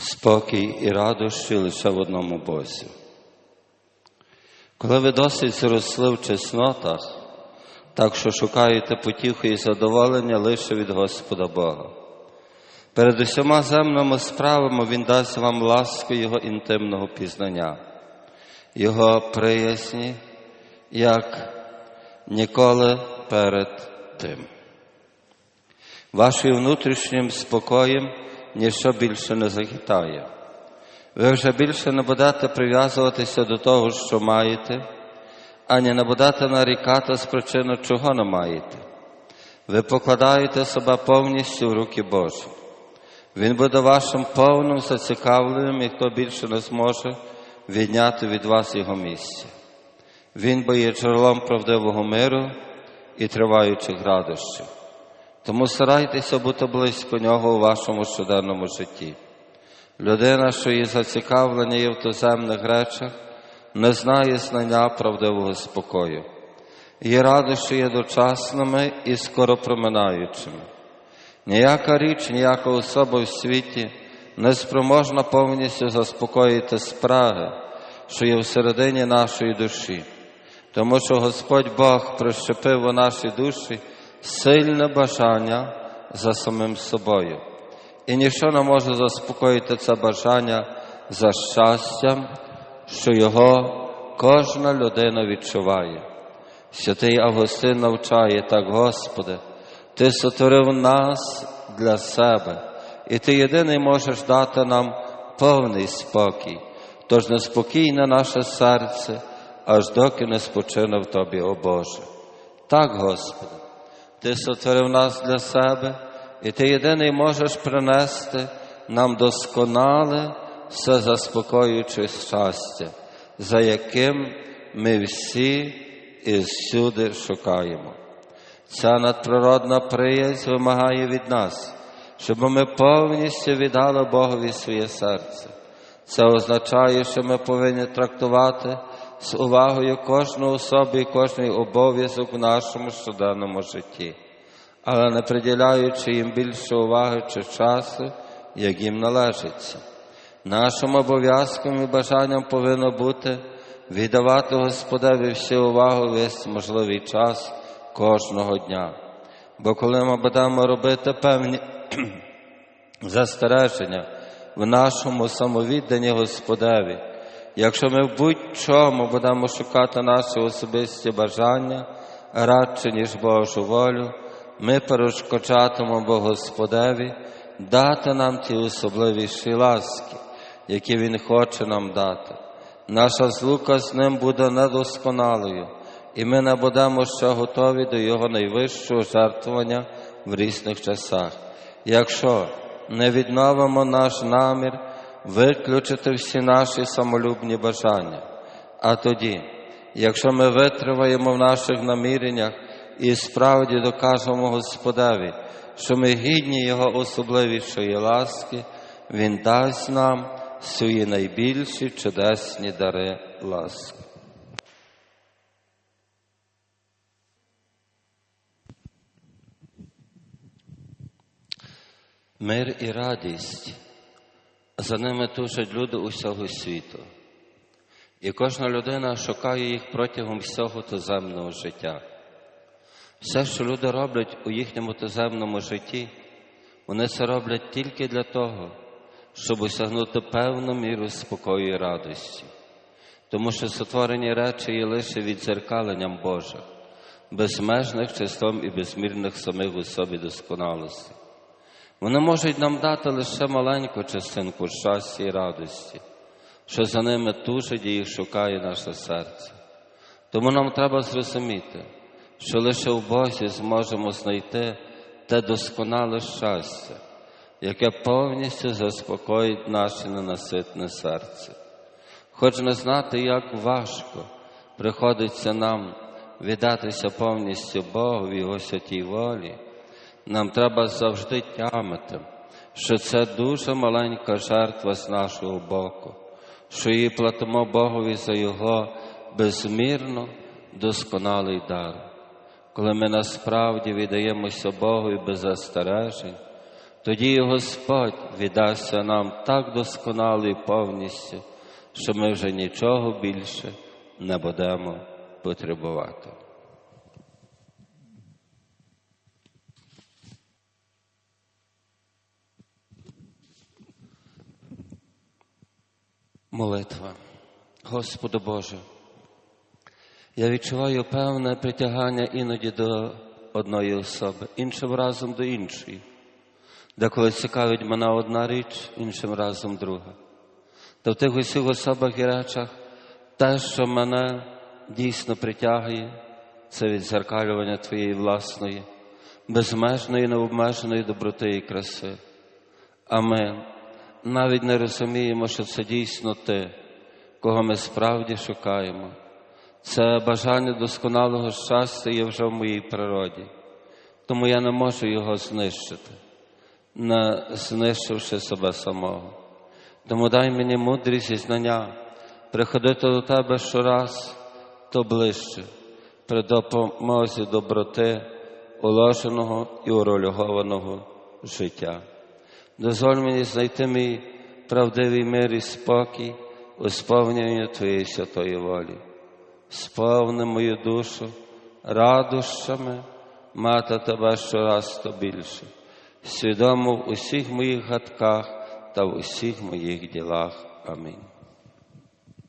спокій і радощі лише в одному Бозі. Коли ви досить зросли в чеснотах, так що шукаєте потіху і задоволення лише від Господа Бога. Перед усіма земними справами Він дасть вам ласку Його інтимного пізнання, Його приязні, як ніколи перед тим. Вашим внутрішнім спокоєм ніщо більше не захитає. Ви вже більше не будете прив'язуватися до того, що маєте, ані не будете нарікати з причини, чого не маєте. Ви покладаєте себе повністю в руки Божі. Він буде вашим повним зацікавленим, і хто більше не зможе відняти від вас його місце. Він бо є джерелом правдивого миру і триваючих радощів. Тому старайтеся бути близько нього у вашому щоденному житті. Людина, що її зацікавлення є в туземних речах, не знає знання правдивого спокою. Її радощі є дочасними і скоро проминаючими. Ніяка річ, ніяка особа в світі не спроможна повністю заспокоїти спраги, що є всередині нашої душі, тому що Господь Бог прищепив у нашій душі сильне бажання за самим собою. І ніщо не може заспокоїти це бажання за щастям, що його кожна людина відчуває. Святий Августин навчає так, Господи, Ти сотворив нас для себе, і Ти єдиний можеш дати нам повний спокій, тож неспокійне наше серце, аж доки не спочине в Тобі, о Боже. Так, Господи, Ти сотворив нас для себе. І ти єдиний можеш принести нам досконале, все заспокоююче щастя, за яким ми всі і всюди шукаємо. Ця надприродна приязнь вимагає від нас, щоб ми повністю віддали Богові своє серце. Це означає, що ми повинні трактувати з увагою кожну особу і кожний обов'язок в нашому щоденному житті але не приділяючи їм більше уваги чи часу, як їм належиться. Нашим обов'язком і бажанням повинно бути віддавати Господеві всю увагу весь можливий час кожного дня. Бо коли ми будемо робити певні застереження в нашому самовідданні Господеві, якщо ми в будь-чому будемо шукати наші особисті бажання радше, ніж Божу волю, ми перешкоджатимемо Господеві дати нам ті особливіші ласки, які Він хоче нам дати. Наша злука з ним буде недосконалою, і ми не будемо ще готові до Його найвищого жертвування в різних часах. Якщо не відновимо наш намір виключити всі наші самолюбні бажання, а тоді, якщо ми витриваємо в наших наміреннях, і справді докажемо Господеві, що ми гідні Його особливішої ласки, Він дасть нам свої найбільші чудесні дари ласки. Мир і радість, за ними тужать люди усього світу. І кожна людина шукає їх протягом всього туземного життя. Все, що люди роблять у їхньому туземному житті, вони це роблять тільки для того, щоб осягнути певну міру спокою і радості, тому що сотворені речі є лише відзеркаленням Божих, безмежних чистом і безмірних самих у собі досконалості. Вони можуть нам дати лише маленьку частинку щастя і радості, що за ними тужить і їх шукає наше серце. Тому нам треба зрозуміти що лише в Бозі зможемо знайти те досконале щастя, яке повністю заспокоїть наше ненаситне серце. Хоч не знати, як важко приходиться нам віддатися повністю Богу в Його святій волі, нам треба завжди тямити, що це дуже маленька жертва з нашого боку, що її платимо Богові за Його безмірно досконалий дар коли ми насправді віддаємося Богу і без застережень, Тоді і Господь віддасться нам так досконало і повністю, що ми вже нічого більше не будемо потребувати. Молитва. Господи Боже, я відчуваю певне притягання іноді до одної особи, іншим разом до іншої. Деколи цікавить мене одна річ, іншим разом друга. Та в тих усіх особах і речах те, що мене дійсно притягує, це відзеркалювання Твоєї власної, безмежної, необмеженої доброти і краси. А ми навіть не розуміємо, що це дійсно Ти, кого ми справді шукаємо. Це бажання досконалого щастя є вже в моїй природі, тому я не можу його знищити, не знищивши себе самого. Тому дай мені мудрість і знання приходити до тебе щораз то ближче, при допомозі доброти, уложеного і урольгованого життя. Дозволь мені знайти мій правдивий мир і спокій у сповненні Твоєї святої волі. Сповни мою душу радощами мати тебе щораз то більше, свідомо в усіх моїх гадках та в усіх моїх ділах. Амінь.